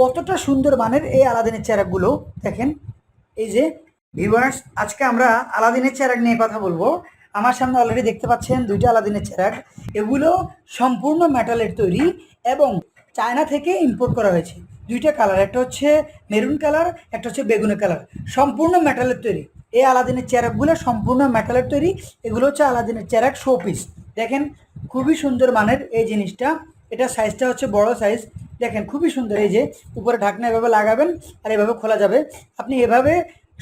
কতটা সুন্দর মানের এই আলাদিনের চেরাকগুলো? দেখেন, এই যে ভিভার্স আজকে আমরা আলাদিনের চেরাক নিয়ে কথা বলব। আমার সামনে অলরেডি দেখতে পাচ্ছেন দুইটা আলাদিনের চেরাক। এগুলো সম্পূর্ণ মেটালের তৈরি এবং চায়না থেকে ইম্পোর্ট করা হয়েছে। দুইটা কালার একটা হচ্ছে মেরুন কালার একটা হচ্ছে বেগুনি কালার সম্পূর্ণ মেটালের তৈরি। এই আলাদিনের চেরাকগুলো সম্পূর্ণ মেটালের তৈরি। এগুলো হচ্ছে আলাদিনের চেরাক শো পিস দেখেন, খুবই সুন্দর মানের এই জিনিসটা। এটা সাইজটা হচ্ছে বড় সাইজ দেখেন, খুবই সুন্দর। এই যে, উপরে ঢাকনা এভাবে লাগাবেন আর এভাবে খোলা যাবে। আপনি এভাবে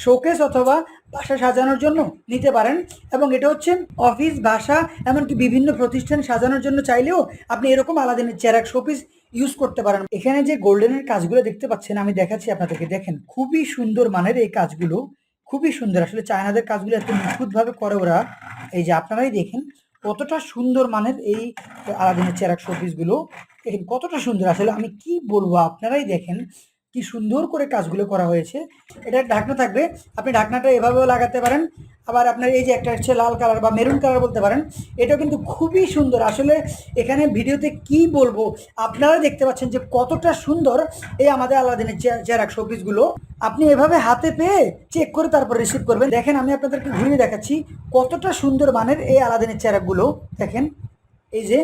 শোকেস অথবা বাসা সাজানোর জন্য নিতে পারেন এবং এটা হচ্ছে অফিস বাসা, এমনকি বিভিন্ন প্রতিষ্ঠান সাজানোর জন্য চাইলেও আপনি এরকম আলাদিনের চেরাক শোপিস ইউজ করতে পারেন। এখানে যে গোল্ডেনের কাজগুলো দেখতে পাচ্ছেন, আমি দেখাচ্ছি আপনাদেরকে। দেখেন, খুবই সুন্দর মানের এই কাজগুলো, খুবই সুন্দর। আসলে চায়নাদের কাজগুলো এত নিখুঁতভাবে করে ওরা। এই যে, আপনারাই দেখেন কতটা সুন্দর মানের এই আলাদিনের চেরাক শোপিসগুলো দেখেন কতটা সুন্দর? আসলে আমি কি বলব? আপনারাই দেখেন কি সুন্দর করে কাজগুলো করা হয়েছে। এটা ঢাকনা থাকবে। আপনি ঢাকনাটা এভাবেও লাগাতে পারেন। আবার আপনার এই যে একটা হচ্ছে লাল কালার বা মেরুন কালার বলতে পারেন, এটাও কিন্তু খুবই সুন্দর। আসলে এখানে ভিডিওতে কি বলব? আপনারা দেখতে পাচ্ছেন যে কতটা সুন্দর এই আমাদের আলাদিনের চেরাক শোপিসগুলো। আপনি এভাবে হাতে পেয়ে চেক করে তারপর রিসিভ করবেন। দেখেন, আমি আপনাদেরকে ঘুরিয়ে দেখাচ্ছি কতটা সুন্দর মানের এই আলাদিনের চেরাকগুলো দেখেন, এই যে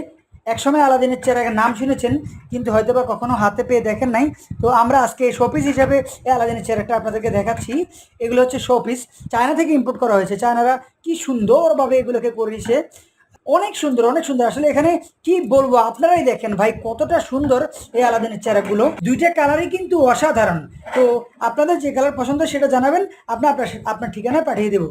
একসময় আলাদিনের চেরাকের নাম শুনেছেন, কিন্তু হয়তো বা কখনো হাতে পেয়ে দেখেন নাই। তো আমরা আজকে শোপিস হিসাবে এই আলাদিনের চেরাকটা আপনাদেরকে দেখাচ্ছি। এগুলো হচ্ছে শোপিস চায়না থেকে ইম্পোর্ট করা হয়েছে। চায়নারা কি সুন্দরভাবে এগুলোকে করেছে। অনেক সুন্দর অনেক সুন্দর। আসলে এখানে কি বলব, আপনারাই দেখেন ভাই, কতটা সুন্দর এই আলাদিনের চেরাকগুলো দুইটা কালারই কিন্তু অসাধারণ। তো আপনাদের যে কালার পছন্দ সেটা জানাবেন। আপনার আপনার ঠিকানায় পাঠিয়ে দেবো।